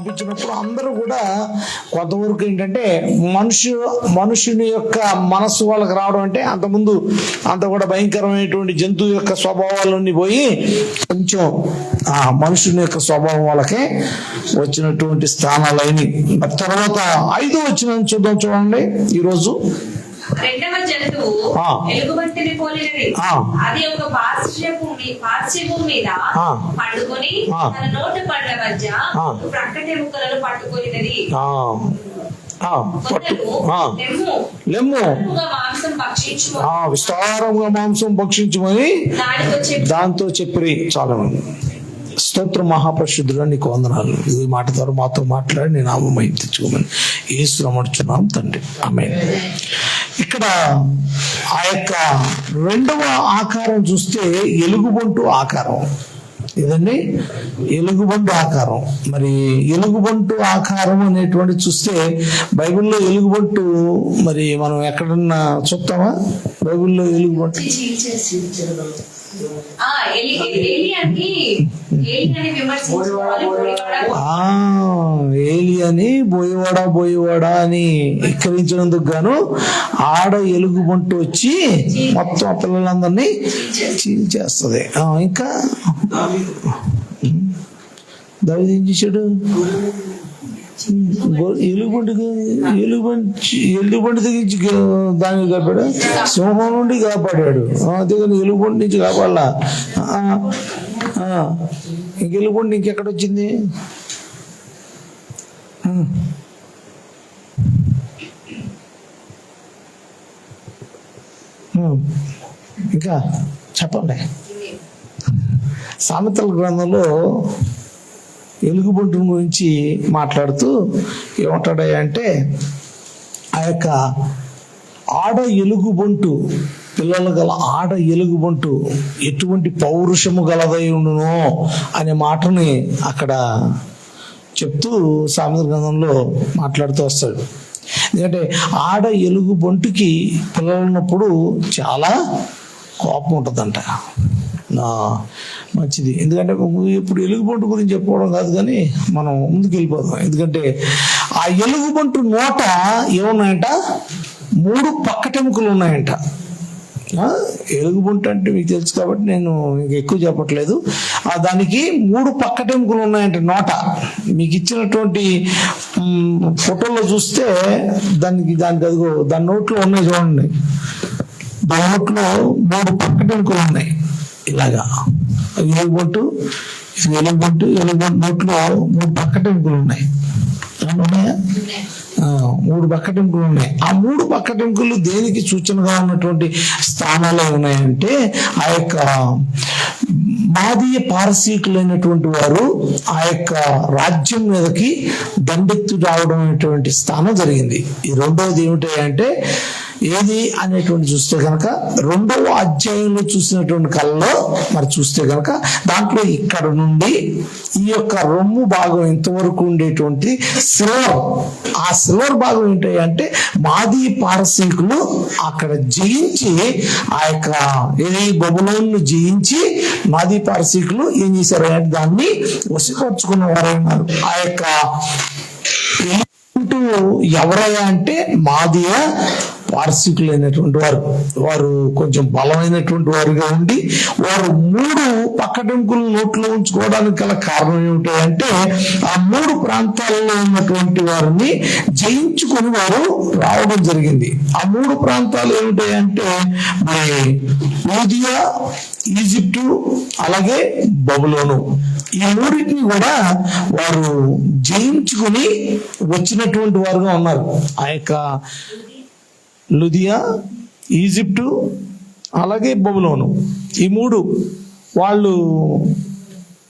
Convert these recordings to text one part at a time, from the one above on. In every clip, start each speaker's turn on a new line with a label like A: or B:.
A: పంపించినప్పుడు అందరూ కూడా కొంతవరకు ఏంటంటే మనుషు మనుషుని యొక్క మనస్సు వాళ్ళకి రావడం అంటే అంతకుముందు అంత కూడా భయంకరమైనటువంటి జంతువు యొక్క స్వభావాలన్నీ పోయి కొంచెం ఆ మనుషుని యొక్క స్వభావం వాళ్ళకే వచ్చినటువంటి స్థానాలు అయినాయి తర్వాత ఐదో వచ్చిన చూద్దాం చూడండి ఈరోజు.
B: రెండవ జంతువు. ఎలుగుబంటిని పోలినది. అది ఒక మీద. పండుకొని. తన నోటి పండ్ల మధ్య. ప్రక్కటి ముక్కలను పట్టుకొనినది
A: విస్తారంగా మాంసం భక్షించమని దాంతో చెప్పి చాలా మంది. స్తోత్ర మహాపరిశుద్ధుడు నీకు వందనాలు. ఈ మాట ద్వారా మాతో మాట్లాడి నేను నామమయం తెచ్చుకోమని ఏ శ్రమడుచున్నాం తండ్రి. ఆమె ఇక్కడ ఆ యొక్క రెండవ ఆకారం చూస్తే ఎలుగుబంటు ఆకారం. ఇదండి ఎలుగుబంటు ఆకారం. మరి ఎలుగుబంటు ఆకారం అనేటువంటి చూస్తే బైబిల్లో ఎలుగుబంటు మరి మనం ఎక్కడన్నా చూస్తామా? బైబిల్లో ఎలుగుబంటు? ఏలి అని బోయవాడా బోయవాడా. అని ఎక్కిరించినందుకు గాను ఆడ ఎలుగుబంటు వచ్చి మొత్తం ఆ పిల్లలందరినీ చీల్చేస్తుంది. ఆ, ఇంకా? దావిది ఏం చేశాడు? గో- ఎలుగుబంటి ఎలుగుబంటి తెగించి దాన్ని కాపాడు? సింహం నుండి కాపాడాడు. అంతేగాని ఎలుగుబంటి నుంచి కాపాడాల? ఇంక ఎలుగుబంటి ఇంకెక్కడ వచ్చింది. ఇంకా చెప్పండి. సామెతల గ్రంథంలో ఎలుగుబంటుని గురించి మాట్లాడుతూ ఏమంటాడయ్యా అంటే ఆ యొక్క ఆడ ఎలుగుబంటు పిల్లలు గల ఆడ ఎలుగుబంటు ఎటువంటి పౌరుషము గలదై ఉండును అనే మాటని అక్కడ చెప్తూ సామెత గ్రంథంలో మాట్లాడుతూ వస్తాడు. ఎందుకంటే ఆడ ఎలుగుబంటుకి పిల్లలు ఉన్నప్పుడు చాలా కోపం ఉంటుందంట. నా మంచిది. ఎందుకంటే ఇప్పుడు ఎలుగుబంటు గురించి చెప్పుకోవడం కాదు కానీ మనం ముందుకు వెళ్ళిపోదాం ఎందుకంటే ఆ ఎలుగుబంటు నోట ఏమున్నాయంట? మూడు పక్కటెముకలు ఉన్నాయంట. ఎలుగుబంటు అంటే మీకు తెలుసు కాబట్టి నేను ఇంక ఎక్కువ చెప్పట్లేదు. ఆ దానికి మూడు పక్కటెముకలు ఉన్నాయంట నోట. మీకు ఇచ్చినటువంటి ఫోటోలో చూస్తే దానికి దానికి అదిగో దాని నోట్లో ఉన్నాయి చూడండి. దాని నోట్లో మూడు పక్కటెముకలు ఉన్నాయి. ఇలాగా. ఎలుగుబంటు ఇది ఎలుగుబంటు ఎలుగుబంటు నోట్లో మూడు పక్కటింపులు ఉన్నాయి. ఉన్నాయా? ఆ, మూడు బక్కటెంకులు ఉన్నాయి. ఆ మూడు బక్కటెంకులు దేనికి సూచనగా ఉన్నటువంటి స్థానాలు ఉన్నాయంటే ఆ యొక్క మాదీయ పారసీకులైనటువంటి వారు ఆ యొక్క రాజ్యం మీదకి దండెత్తు రావడం అనేటువంటి స్థానం జరిగింది. ఈ రెండవది ఏమిటంటే అంటే ఏది అనేటువంటి చూస్తే కనుక రెండవ అధ్యాయంలో చూసినటువంటి కళ్ళలో మరి చూస్తే కనుక దాంట్లో ఇక్కడ నుండి ఈ యొక్క రొమ్ము భాగం ఇంతవరకు ఉండేటువంటి సిల్వర్ ఆ సిల్వర్ భాగం ఏంటి అంటే మాది పారసీకులు అక్కడ జయించి ఆ యొక్క ఏది బొబులోన్ను జయించి మాది పారసీకులు ఏం చేశారు అంటే దాన్ని వసిపరుచుకున్న వారైనారు ఆ యొక్క ఎవరయ్యా అంటే మాదియ పార్సికులైనటువంటి వారు వారు కొంచెం బలమైనటువంటి వారుగా ఉండి వారు మూడు పక్కటంకులు నోట్లో ఉంచుకోవడానికి గల కారణం ఏమిటి అంటే ఆ మూడు ప్రాంతాల్లో ఉన్నటువంటి వారిని జయించుకొని వారు రావడం జరిగింది. ఆ మూడు ప్రాంతాలు ఏమిటి అంటే మరి యూదియా ఈజిప్టు అలాగే బబులోను. ఈ మూడింటిని కూడా వారు జయించుకుని వచ్చినటువంటి వారుగా ఉన్నారు. ఆ యొక్క లుదియా ఈజిప్టు అలాగే బొబులోను. ఈ మూడు వాళ్ళు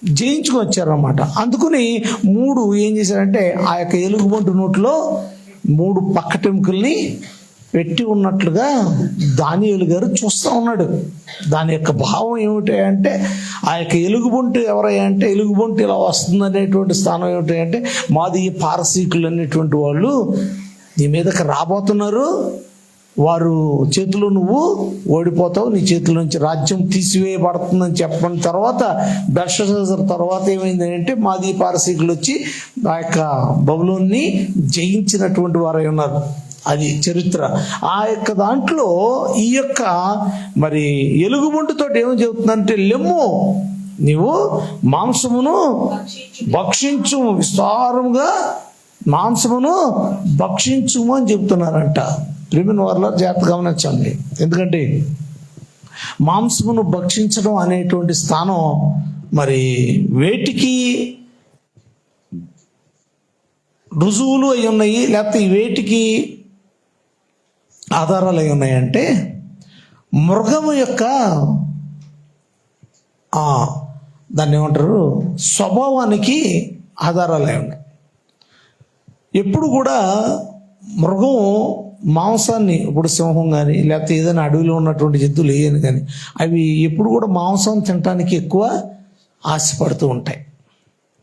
A: జయించుకొని వచ్చారనమాట అందుకని మూడు ఏం చేశారంటే ఆ యొక్క ఎలుగుబంటు నోట్లో మూడు పక్కటెముకల్ని పెట్టి ఉన్నట్లుగా దానియలు గారు చూస్తూ ఉన్నాడు. దాని యొక్క భావం ఏమిటంటే ఆ యొక్క ఎలుగుబొంటు ఎవరయ్యా అంటే ఎలుగుబొంటు ఇలా వస్తుంది అనేటువంటి స్థానం ఏమిటంటే మాది ఈ పారసీకులు అనేటువంటి వాళ్ళు నీ మీదకి రాబోతున్నారు. వారు చేతిలో నువ్వు ఓడిపోతావు నీ చేతిలో నుంచి రాజ్యం తీసివేయబడుతుందని చెప్పిన తర్వాత బెల్షజర్ తర్వాత ఏమైంది అంటే మాది పారసీకులు వచ్చి ఆ యొక్క బబులోన్ని జయించినటువంటి వారై ఉన్నారు. అది చరిత్ర. ఆ యొక్క దాంట్లో ఈ యొక్క మరి ఎలుగుబంటితో ఏం చెబుతుందంటే లెమ్ము నీవు మాంసమును భక్షించు విస్తారముగా మాంసమును భక్షించుము అని చెప్తున్నారంట ప్రిమిన్ వారిలో జాగ్రత్త గమనించండి ఎందుకంటే మాంసమును భక్షించడం అనేటువంటి స్థానం మరి వేటికి రుజువులు అయి ఉన్నాయి లేకపోతే ఈ వేటికి ఆధారాలు అయి ఉన్నాయంటే మృగము యొక్క దాన్ని ఏమంటారు? స్వభావానికి ఆధారాలు అయి ఉన్నాయి. ఎప్పుడు కూడా మృగం మాంసాన్ని ఇప్పుడు సింహం కానీ లేకపోతే ఏదైనా అడవిలో ఉన్నటువంటి జంతువులు ఏయని కానీ అవి ఎప్పుడు కూడా మాంసం తినటానికి ఎక్కువ ఆశపడుతూ ఉంటాయి.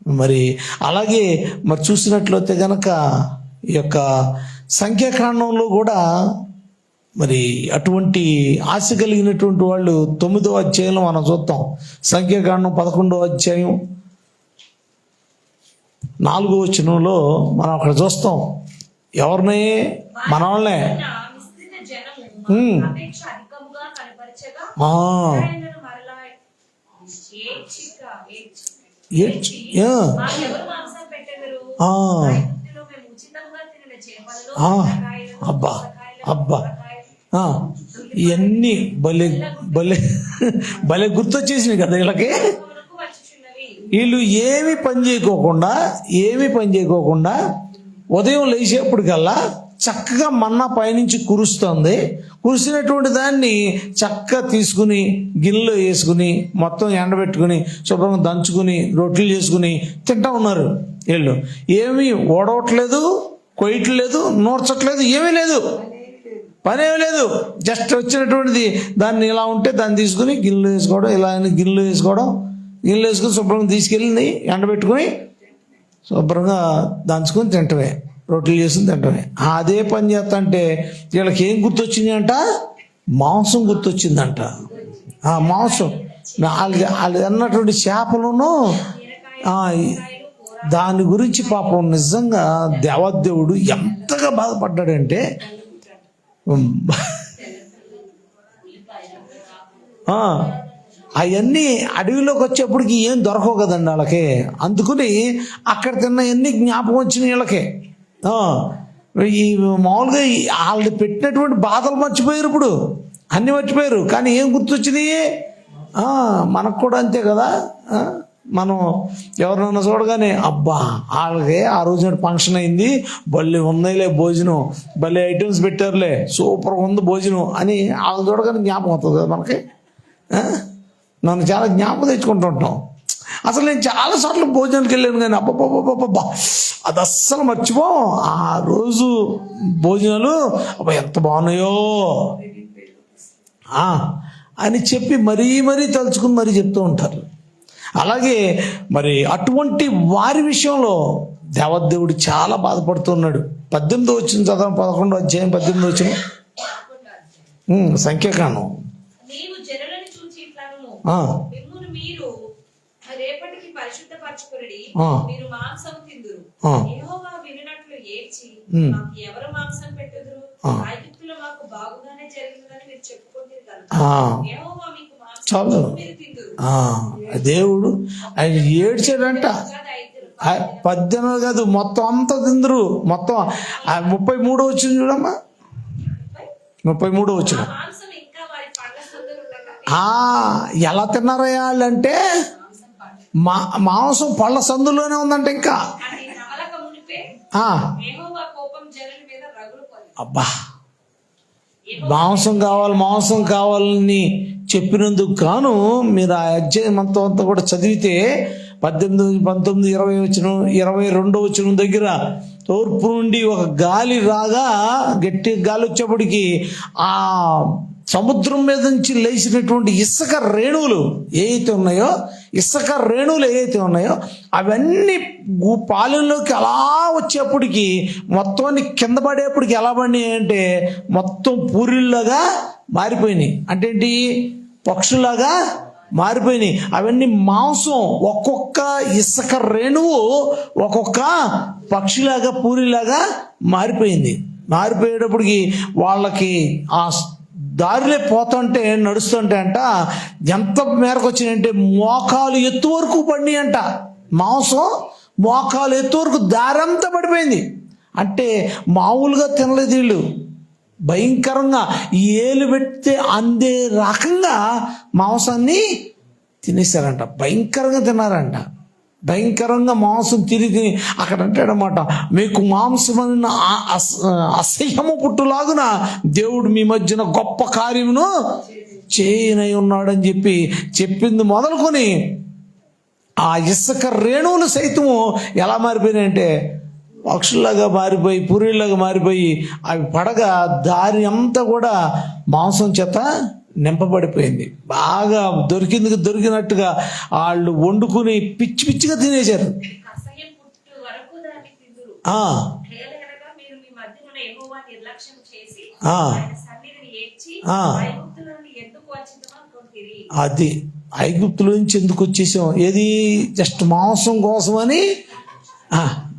A: మరి అలాగే మరి చూసినట్లయితే కనుక ఈ యొక్క సంఖ్యాకాండంలో కూడా మరి అటువంటి ఆశ కలిగినటువంటి వాళ్ళు తొమ్మిదో అధ్యాయంలో మనం చూస్తాం సంఖ్యాకాండం పదకొండో అధ్యాయం నాలుగో వచనంలో మనం అక్కడ చూస్తాం. ఎవరిని? మన వాళ్ళనే అబ్బా, అబ్బా. ఇవన్నీ భలే భలే భలే గుర్తొచ్చేసినాయి కదా వీళ్ళకి. వీళ్ళు ఏమి పని చేయకోకుండా ఏమి పని చేయకోకుండా ఉదయం లేచేప్పటికల్లా చక్కగా మన్నా పైనుంచి కురుస్తుంది. కురిసినటువంటి దాన్ని చక్కగా తీసుకుని గిన్నెలో వేసుకుని మొత్తం ఎండబెట్టుకుని శుభ్రంగా దంచుకుని రొట్టెలు చేసుకుని తింటా ఉన్నారు వీళ్ళు. ఏమీ ఓడవట్లేదు కొయ్యట్లేదు నూర్చట్లేదు ఏమీ లేదు. పనేమి లేదు. జస్ట్ వచ్చినటువంటిది దాన్ని ఇలా ఉంటే దాన్ని తీసుకుని గిన్నెలు వేసుకోవడం ఇలా గిన్నెలు వేసుకోవడం గిన్నెలు వేసుకుని శుభ్రంగా తీసుకెళ్ళి ఎండబెట్టుకుని శుభ్రంగా దంచుకొని తింటమే. రొట్టెలు చేసుకుని తింటమే. అదే పని చేస్తా అంటే వీళ్ళకి ఏం గుర్తొచ్చింది అంట మాంసం గుర్తొచ్చిందంట. ఆ మాంసం. వాళ్ళు వాళ్ళు అన్నటువంటి చేపలను దాని గురించి పాపం నిజంగా దేవదేవుడు ఎంతగా బాధపడ్డాడంటే అవన్నీ అడవిలోకి వచ్చేప్పటికి ఏం దొరకవు కదండి వాళ్ళకి. అందుకుని అక్కడ తిన్నవన్నీ జ్ఞాపకం వచ్చినాయి వీళ్ళకి. ఈ మామూలుగా వాళ్ళు పెట్టినటువంటి బాధలు మర్చిపోయారు ఇప్పుడు. అన్నీ మర్చిపోయారు. కానీ ఏం గుర్తొచ్చినాయి? మనకు కూడా అంతే కదా. మనం ఎవరినైనా చూడగానే అబ్బా వాళ్ళకి ఆ రోజు ఫంక్షన్ అయింది. భలే ఉన్నాయిలే భోజనం. భలే ఐటమ్స్ పెట్టారులే. సూపర్ ఉంది భోజనం అని వాళ్ళని చూడగానే జ్ఞాపకం అవుతుంది కదా మనకి. నన్ను చాలా జ్ఞాపకం తెచ్చుకుంటుంటాం. అసలు నేను చాలా సార్లు భోజనానికి వెళ్ళాను కానీ అబ్బబ్బబ్బబ్బబ్బా అది అస్సలు మర్చిపో. ఆ రోజు భోజనాలు అబ్బా ఎంత బాగున్నాయో. అని చెప్పి మరీ మరీ తలుచుకుని మరీ చెప్తూ ఉంటారు. అలాగే మరి అటువంటి వారి విషయంలో దేవదేవుడు చాలా బాధపడుతున్నాడు పద్దెనిమిది వచ్చింది చదవం పదకొండు అధ్యాయం పద్దెనిమిది వచ్చిన. సంఖ్యాకాండం.
B: మీరు రేపటికి పరిశుద్ధపరచుకుని
A: ఆ.
B: మీరు మాంసం తిందురు.
A: ఆ.
B: యెహోవా వినునట్లు ఏడ్చి
A: ఉమ్.
B: మాకు ఎవరు మాంసం పెట్టుదురు?
A: ఆ.
B: ఐగుప్తులో మాకు బాగుగానే జరిగిందని మీరు చెప్పుకుంటారు కనుక
A: ఆ,
B: యెహోవా మీకు మాంసం
A: చాలు. దేవుడు ఆయన ఏడ్చాడంట. పద్దెనిమిది కాదు మొత్తం అంతా తిందరు. మొత్తం ఆ ముప్పై మూడో వచ్చింది చూడమ్మా. ముప్పై? మూడో వచ్చిన
B: ఆ మాంసం ఇంకా వారి పండ్ల సందులు ఉండగా
A: ఆ, ఎలా తిన్నారయ్యా అంటే మా మాంసం పళ్ళ సందులోనే ఉందంట ఇంకా.
B: కొని
A: అబ్బా. మాంసం కావాలి మాంసం కావాలని చెప్పినందుకు గాను మీరు ఆ అధ్యాయం అంతా అంతా కూడా చదివితే పద్దెనిమిది పంతొమ్మిది ఇరవై వచ్చిన ఇరవై రెండో వచ్చిన దగ్గర తూర్పు నుండి ఒక గాలి రాగా గట్టి గాలి వచ్చేప్పటికి ఆ సముద్రం మీద నుంచి లేచినటువంటి ఇసుక రేణువులు ఏవైతే ఉన్నాయో ఇసుక రేణువులు ఏవైతే ఉన్నాయో అవన్నీ పాలెంలోకి అలా వచ్చేప్పటికి మొత్తాన్ని కింద పడేప్పటికి ఎలా పడినాయి అంటే మొత్తం పూరిల్లాగా మారిపోయినాయి. అంటే ఏంటి? పక్షులాగా మారిపోయినాయి. అవన్నీ మాంసం ఒక్కొక్క ఇసుక రేణువు ఒక్కొక్క పక్షిలాగా పూరిలాగా మారిపోయింది. మారిపోయేటప్పటికి వాళ్ళకి ఆ దారిలో పోతుంటే నడుస్తుంటే అంట ఎంత మేరకు వచ్చినాయంటే మోకాలు ఎత్తు వరకు పడినాయి అంట. మాంసం మోకాలు ఎత్తు వరకు దారంతా పడిపోయింది. అంటే మామూలుగా తినలేదు వీళ్ళు. భయంకరంగా ఏలు పెడితే అందే రకంగా మాంసాన్ని తినేశారంట. భయంకరంగా తిన్నారంట. భయంకరంగా మాంసం తిరిగి తిని అక్కడ అంటాడనమాట మీకు మాంసమైన అస- అసహ్యము పుట్టులాగున దేవుడు మీ మధ్యన గొప్ప కార్యమును చేయనై ఉన్నాడని చెప్పి చెప్పింది మొదలుకొని ఆ ఇసుక రేణువులు సైతము ఎలా మారిపోయినాయంటే పక్షుల్లాగా మారిపోయి పూరిలాగా మారిపోయి అవి పడగా దారి అంతా కూడా మాంసం చేత నింపబడిపోయింది. బాగా దొరికింది దొరికినట్టుగా వాళ్ళు వండుకుని పిచ్చి పిచ్చిగా తినేశారు. అది ఐగుప్తుల నుంచి ఎందుకు వచ్చేసాం? ఏది? జస్ట్ మాంసం కోసమని?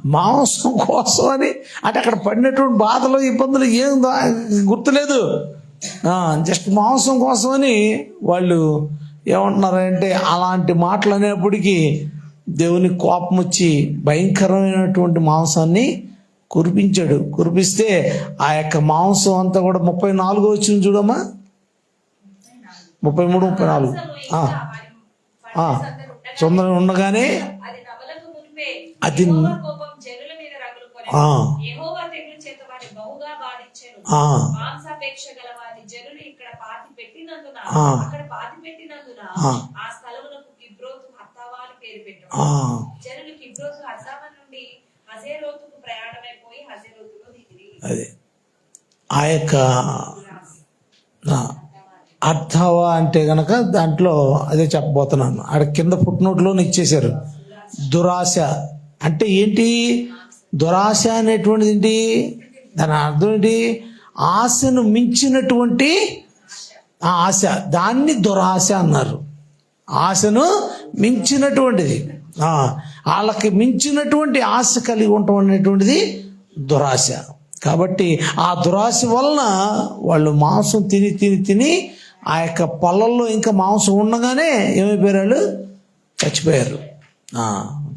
A: మాంసం కోసమని. అంటే అక్కడ పడినటువంటి బాధలు ఇబ్బందులు ఏం గుర్తులేదు. జస్ట్ మాంసం కోసమని వాళ్ళు ఏమంటున్నారంటే అలాంటి మాటలు అనేప్పటికీ దేవుని కోపం వచ్చి భయంకరమైనటువంటి మాంసాన్ని కురిపించాడు. కురిపిస్తే ఆ యొక్క మాంసం అంతా కూడా ముప్పై నాలుగో వచ్చిన చూడమ్మా. ముప్పై మూడు ముప్పై నాలుగు. సుందరం ఉండగానే
B: అది బహుగా బాధించెను
A: ఆ,
B: మాంసాపేక్ష గల వారి జనులు ఇక్కడ పాతి పెట్టినందున
A: ఆ.
B: అక్కడ పాతి పెట్టినందున
A: ఆ.
B: ఆ స్థలములకు కిబ్రోతు హత్తావా అని పేరు పెట్టారు.
A: ఆ,
B: జనులు కిబ్రోతు హత్తావా నుండి హజేరోతుకు ప్రయాణమైపోయి హజేరోతులో దిగిరి.
A: అది. ఆ యొక్క అర్థవా అంటే గనక దాంట్లో అదే చెప్పబోతున్నాను. ఆడ కింద పుట్టినోట్లోనే ఇచ్చేశారు దురాశ. అంటే ఏంటి? దురాశ అనేటువంటిది ఏంటి? దాని అర్థం ఏంటి? ఆశను మించినటువంటి ఆశ. దాన్ని దురాశ అన్నారు. ఆశను మించినటువంటిది. వాళ్ళకి మించినటువంటి ఆశ కలిగి ఉండటం అనేటువంటిది దురాశ. కాబట్టి ఆ దురాశ వలన వాళ్ళు మాంసం తిని తిని తిని ఆ యొక్క పొలంలో ఇంకా మాంసం ఉండగానే ఏమైపోయారు వాళ్ళు? చచ్చిపోయారు.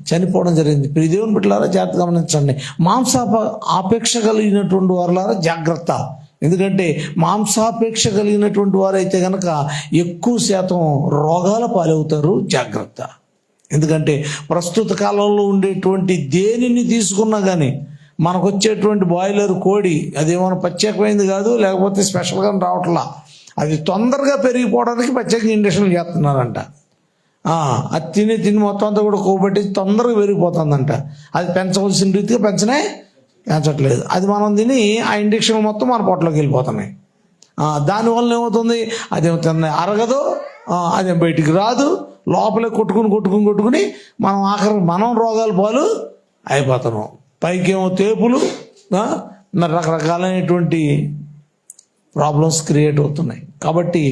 A: చనిపోవడం జరిగింది. ప్రియ దేవుని బిడ్డలారా జాగ్రత్త గమనించండి. మాంసాప ఆపేక్ష కలిగినటువంటి వారులారా జాగ్రత్త. ఎందుకంటే మాంసాపేక్ష కలిగినటువంటి వారైతే కనుక ఎక్కువ శాతం రోగాల పాలవుతారు జాగ్రత్త. ఎందుకంటే ప్రస్తుత కాలంలో ఉండేటువంటి దేనిని తీసుకున్నా కానీ మనకు వచ్చేటువంటి బాయిలర్ కోడి అదేమైనా ప్రత్యేకమైనది కాదు లేకపోతే స్పెషల్గా రావట్లా. అది తొందరగా పెరిగిపోవడానికి ప్రత్యేకంగా ఇండక్షన్లు చేస్తున్నారంట. అది తిని తిని మొత్తం అంతా కూడా కోబట్టి తొందరగా పెరిగిపోతుందంట అది పెంచవలసిన రీతిగా పెంచనే పెంచట్లేదు. అది మనం తిని ఆ ఇండక్షన్ మొత్తం మన పొట్టలోకి వెళ్ళిపోతున్నాయి. దానివల్ల ఏమవుతుంది? అదేమవుతుంది అరగదు ఆ, అదేం బయటికి రాదు లోపలే కొట్టుకుని కొట్టుకుని కొట్టుకుని మనం ఆఖరి మనం రోగాల పాలు అయిపోతున్నాం. పైకేమో తేపులు రకరకాలైనటువంటి ప్రాబ్లమ్స్ క్రియేట్ అవుతున్నాయి. కాబట్టి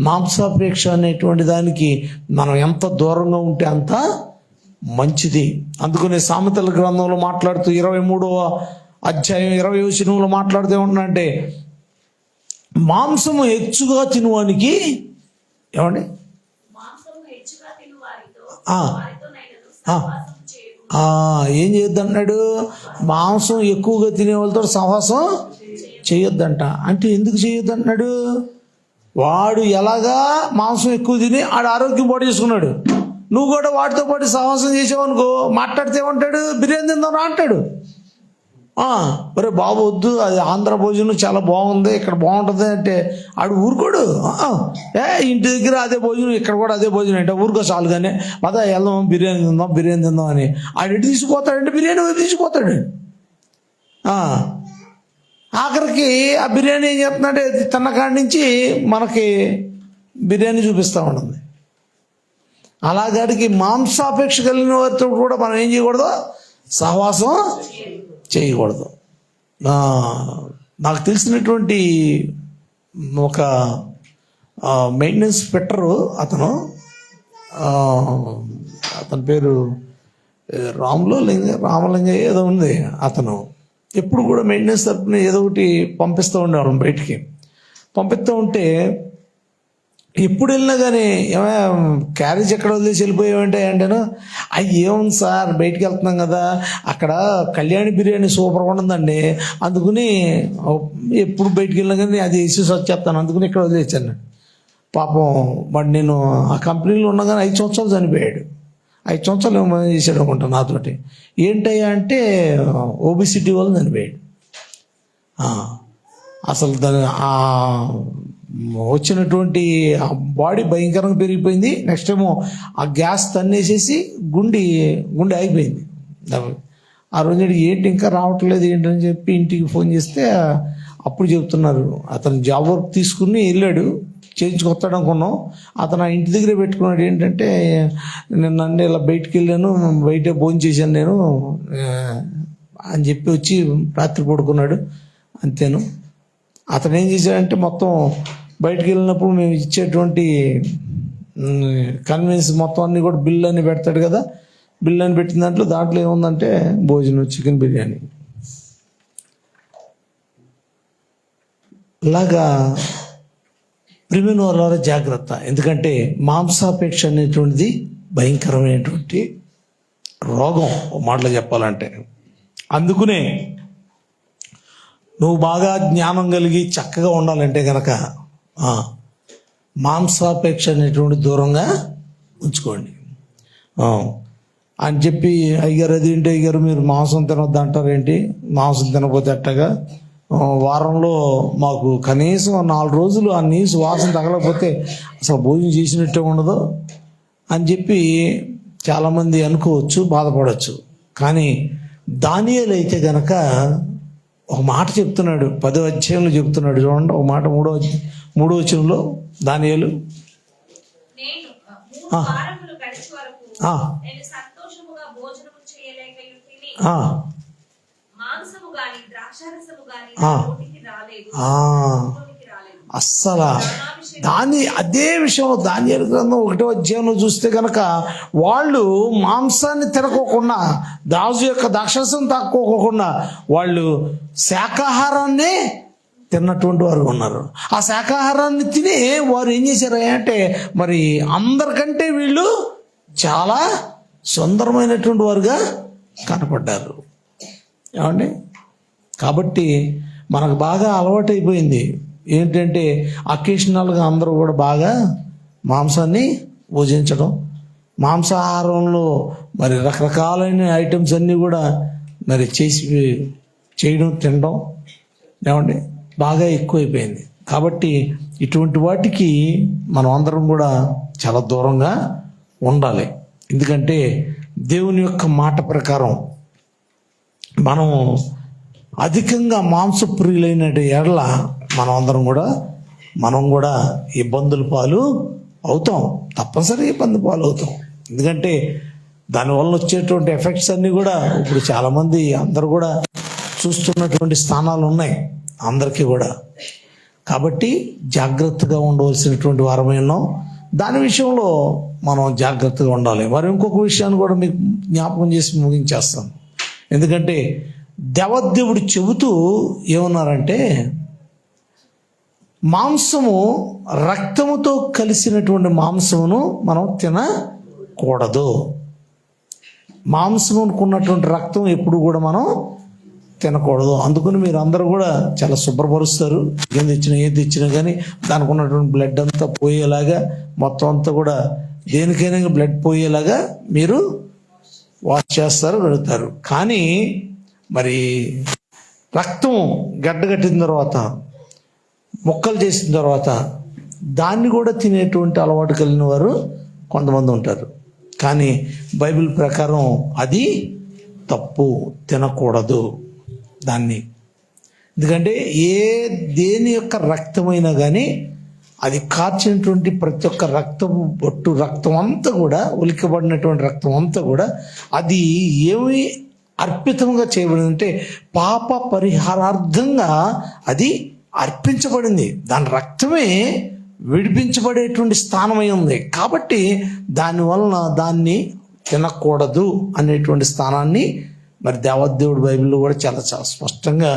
A: మాంసాపేక్ష అనేటువంటి దానికి మనం ఎంత దూరంగా ఉంటే అంత మంచిది. అందుకనే సామెతల గ్రంథంలో మాట్లాడుతూ ఇరవై మూడవ అధ్యాయం ఇరవై వచనంలో మాట్లాడుతూ ఏమంటున్నాడంటే మాంసము హెచ్చుగా తినువానికి ఏమండి?
B: ఏం చేయొద్దు
A: అన్నాడు ఏం చేయొద్దన్నాడు మాంసం ఎక్కువగా తినే వాళ్ళతో సహవాసం చేయొద్దంట. అంటే ఎందుకు చేయొద్దు అంటున్నాడు వాడు ఎలాగా మాంసం ఎక్కువ తిని ఆడు ఆరోగ్యం పాటు చేసుకున్నాడు. నువ్వు కూడా వాటితో పాటు సాహసం చేసావనుకో మాట్లాడితే ఏమంటాడు? బిర్యానీ తిందాం అంటాడు. ఒరే బాబు వద్దు అది ఆంధ్ర భోజనం చాలా బాగుంది ఇక్కడ బాగుంటుంది అంటే ఆడు ఊరుకోడు. ఏ ఇంటి దగ్గర అదే భోజనం ఇక్కడ కూడా అదే భోజనం అంటే ఊరుకో చాలు కానీ పద వెళ్దాం బిర్యానీ తిందాం బిర్యానీ తిందాం అని. ఆడు ఎటు తీసుకుపోతాడంటే బిర్యానీ తీసుకుపోతాడు. ఆఖరికి ఆ బిర్యానీ ఏం చెప్తున్నాడే తిన్నకాడి నుంచి మనకి బిర్యానీ చూపిస్తూ ఉంటుంది. అలాగాడికి మాంసాపేక్ష కలిగిన వారితో కూడా మనం ఏం చేయకూడదు? సహవాసం చేయకూడదు. నాకు తెలిసినటువంటి ఒక మెయింటెనెన్స్ పెట్టరు అతను. అతని పేరు రాములో రాములు లింగ రామలింగ ఏదో ఉంది అతను. ఎప్పుడు కూడా మెయింటెనెన్స్ తరపున ఏదో ఒకటి పంపిస్తూ ఉండేవాళ్ళం బయటికి. పంపిస్తూ ఉంటే ఎప్పుడు వెళ్ళినా కానీ ఏమైనా క్యారేజ్ ఎక్కడ వదిలేసి వెళ్ళిపోయావంటే అంటేనా అవి ఏముంది సార్ బయటికి వెళ్తున్నాం కదా అక్కడ కళ్యాణి బిర్యానీ సూపర్గా ఉంటుందండి. అందుకుని ఎప్పుడు బయటికి వెళ్ళినా కానీ అది వేసేసి వచ్చేస్తాను అందుకుని ఇక్కడ వదిలేసాను. పాపం వాడు నేను ఆ కంపెనీలో ఉన్నా కానీ ఐదు సంవత్సరాలు చనిపోయాడు. ఐదు చొంచలు ఏమో అనుకుంటా నాతోటి. ఏంటయ్యా అంటే ఓబిసిటీ వల్ల చనిపోయాడు ఆ, అసలు దాని వచ్చినటువంటి బాడీ భయంకరంగా పెరిగిపోయింది. నెక్స్ట్ ఏమో ఆ గ్యాస్ తన్నేసేసి గుండి గుండె ఆగిపోయింది. ఆ రోజు ఏంటి ఇంకా రావట్లేదు ఏంటని చెప్పి ఇంటికి ఫోన్ చేస్తే అప్పుడు చెప్తున్నారు. అతను జాబ్ వర్క్ తీసుకుని వెళ్ళాడు. చేయించుకొస్తాడు అనుకున్నాం అతను ఆ ఇంటి దగ్గరే పెట్టుకున్నాడు. ఏంటంటే నేను నన్ను ఇలా బయటికి వెళ్ళాను బయటే భోజనం చేశాను నేను అని చెప్పి వచ్చి రాత్రి పడుకున్నాడు. అంతేను. అతను ఏం చేశాడంటే మొత్తం బయటికి వెళ్ళినప్పుడు మేము ఇచ్చేటువంటి కన్వీన్స్ మొత్తం అన్ని కూడా బిల్ అని పెడతాడు కదా. బిల్ అని పెట్టిన దాంట్లో దాంట్లో ఏముందంటే భోజనం చికెన్ బిర్యానీ. అలాగా ప్రిమిన్ వాళ్ళ జాగ్రత్త. ఎందుకంటే మాంసాపేక్ష అనేటువంటిది భయంకరమైనటువంటి రోగం మాటలు చెప్పాలంటే. అందుకునే నువ్వు బాగా జ్ఞానం కలిగి చక్కగా ఉండాలంటే కనుక మాంసాపేక్ష అనేటువంటి దూరంగా ఉంచుకోండి. అని చెప్పి అయ్యారు అదేంటి అయ్యారు మీరు మాంసం తినొద్దు అంటారేంటి మాంసం తినకపోతే అట్టగా వారంలో మాకు కనీసం నాలుగు రోజులు ఆ నీసు వాసన తగలకపోతే అసలు భోజనం చేసినట్టే ఉండదు అని చెప్పి చాలామంది అనుకోవచ్చు బాధపడవచ్చు కానీ దానియాలు అయితే గనక ఒక మాట చెప్తున్నాడు పదో అధ్యాయంలో చెప్తున్నాడు చూడండి ఒక మాట మూడో మూడో వచనంలో దానియాలు.
B: ఆ,
A: అస్సలా. దాని అదే విషయంలో దానియాల గ్రంథం ఒకటో అధ్యాయంలో చూస్తే కనుక వాళ్ళు మాంసాన్ని తినకోకుండా దాజు యొక్క దాక్షసం తాక్కోకుండా వాళ్ళు శాకాహారాన్ని తిన్నటువంటి వారు ఉన్నారు. ఆ శాకాహారాన్ని తిని వారు ఏం చేశారు అంటే మరి అందరికంటే వీళ్ళు చాలా సుందరమైనటువంటి వారుగా కనపడ్డారు. ఏమండి? కాబట్టి మనకు బాగా అలవాటైపోయింది. ఏంటంటే అకేషనల్గా అందరూ కూడా బాగా మాంసాన్ని భోజించడం. మాంసాహారంలో మరి రకరకాలైన ఐటమ్స్ అన్నీ కూడా మరి చేసి చేయడం తినడం ఏమండి? బాగా ఎక్కువైపోయింది. కాబట్టి ఇటువంటి వాటికి మనం అందరం కూడా చాలా దూరంగా ఉండాలి. ఎందుకంటే దేవుని యొక్క మాట ప్రకారం మనం అధికంగా మాంసప్రియులైన ఎడల మనం అందరం కూడా మనం కూడా ఇబ్బందుల పాలు అవుతాం. తప్పనిసరిగా ఇబ్బంది పాలు అవుతాం. ఎందుకంటే దానివల్ల వచ్చేటువంటి ఎఫెక్ట్స్ అన్నీ కూడా ఇప్పుడు చాలామంది అందరు కూడా చూస్తున్నటువంటి స్థానాలు ఉన్నాయి అందరికీ కూడా. కాబట్టి జాగ్రత్తగా ఉండవలసినటువంటి వారమై ఉన్నాం. దాని విషయంలో మనం జాగ్రత్తగా ఉండాలి. మరి ఇంకొక విషయాన్ని కూడా మీకు జ్ఞాపకం చేసి ముగించేస్తాను. ఎందుకంటే దేవదేవుడు చెబుతూ ఏమన్నారంటే మాంసము రక్తముతో కలిసినటువంటి మాంసమును మనం తినకూడదు. మాంసమునకు రక్తం ఎప్పుడు కూడా మనం తినకూడదు. అందుకని మీరు అందరూ కూడా చాలా శుభ్రపరుస్తారు. ఏం తెచ్చినా ఏది తెచ్చినా కానీ దానికి ఉన్నటువంటి బ్లడ్ అంతా పోయేలాగా మొత్తం అంతా కూడా దేనికైనా బ్లడ్ పోయేలాగా మీరు వాష్ చేస్తారు కడుగుతారు కానీ మరి రక్తం గడ్డగట్టిన తర్వాత ముక్కలు చేసిన తర్వాత దాన్ని కూడా తినేటువంటి అలవాటు కలిగిన వారు కొంతమంది ఉంటారు. కానీ బైబిల్ ప్రకారం అది తప్పు తినకూడదు దాన్ని. ఎందుకంటే ఏ దేని యొక్క రక్తమైనా కానీ అది కార్చినటువంటి ప్రతి ఒక్క రక్తము బొట్టు రక్తం అంతా కూడా ఉలికబడినటువంటి రక్తం అంతా కూడా అది ఏమి అర్పితంగా చేయబడింది అంటే పాప పరిహారార్థంగా అది అర్పించబడింది. దాని రక్తమే విడిపించబడేటువంటి స్థానమై ఉంది. కాబట్టి దానివలన దాన్ని తినకూడదు అనేటువంటి స్థానాన్ని మరి దేవదేవుడు బైబిల్లో కూడా చాలా చాలా స్పష్టంగా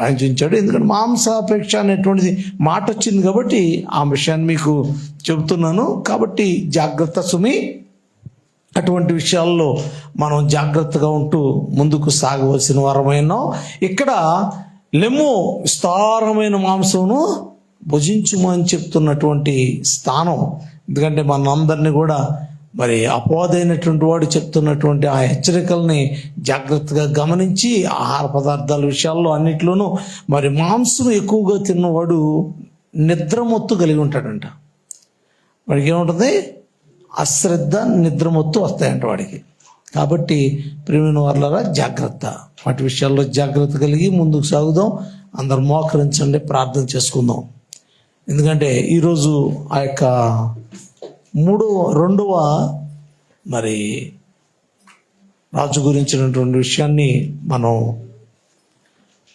A: రాయించాడు. ఎందుకంటే మాంసాపేక్ష అనేటువంటిది మాట వచ్చింది కాబట్టి ఆ విషయాన్ని మీకు చెబుతున్నాను. కాబట్టి జాగ్రత్త సుమి అటువంటి విషయాల్లో మనం జాగ్రత్తగా ఉంటూ ముందుకు సాగవలసిన వారమైనా ఇక్కడ లెమ్ము విస్తారమైన మాంసమును భుజించుము అని చెప్తున్నటువంటి స్థానం. ఎందుకంటే మనందరినీ కూడా మరి అపోదైనటువంటి వాడు చెప్తున్నటువంటి ఆ హెచ్చరికల్ని జాగ్రత్తగా గమనించి ఆహార పదార్థాల విషయాల్లో అన్నిట్లోనూ మరి మాంసం ఎక్కువగా తిన్నవాడు నిద్రమొత్తు కలిగి ఉంటాడంట. వాడికి ఏముంటుంది? అశ్రద్ధ నిద్రమొత్తు వస్తాయంట వాడికి. కాబట్టి ప్రేమిన వాళ్ళరా జాగ్రత్త. వాటి విషయాల్లో జాగ్రత్త కలిగి ముందుకు సాగుదాం. అందరు మోకరించండి ప్రార్థన చేసుకుందాం. ఎందుకంటే ఈరోజు ఆ యొక్క మూడవ రెండవ మరి రాజు గురించినటువంటి విషయాన్ని మనం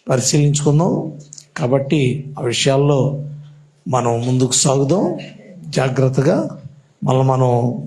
A: పరిశీలించుకుందాం. కాబట్టి ఆ విషయాల్లో మనం ముందుకు సాగుదాం. జాగ్రత్తగా మళ్ళీ మనం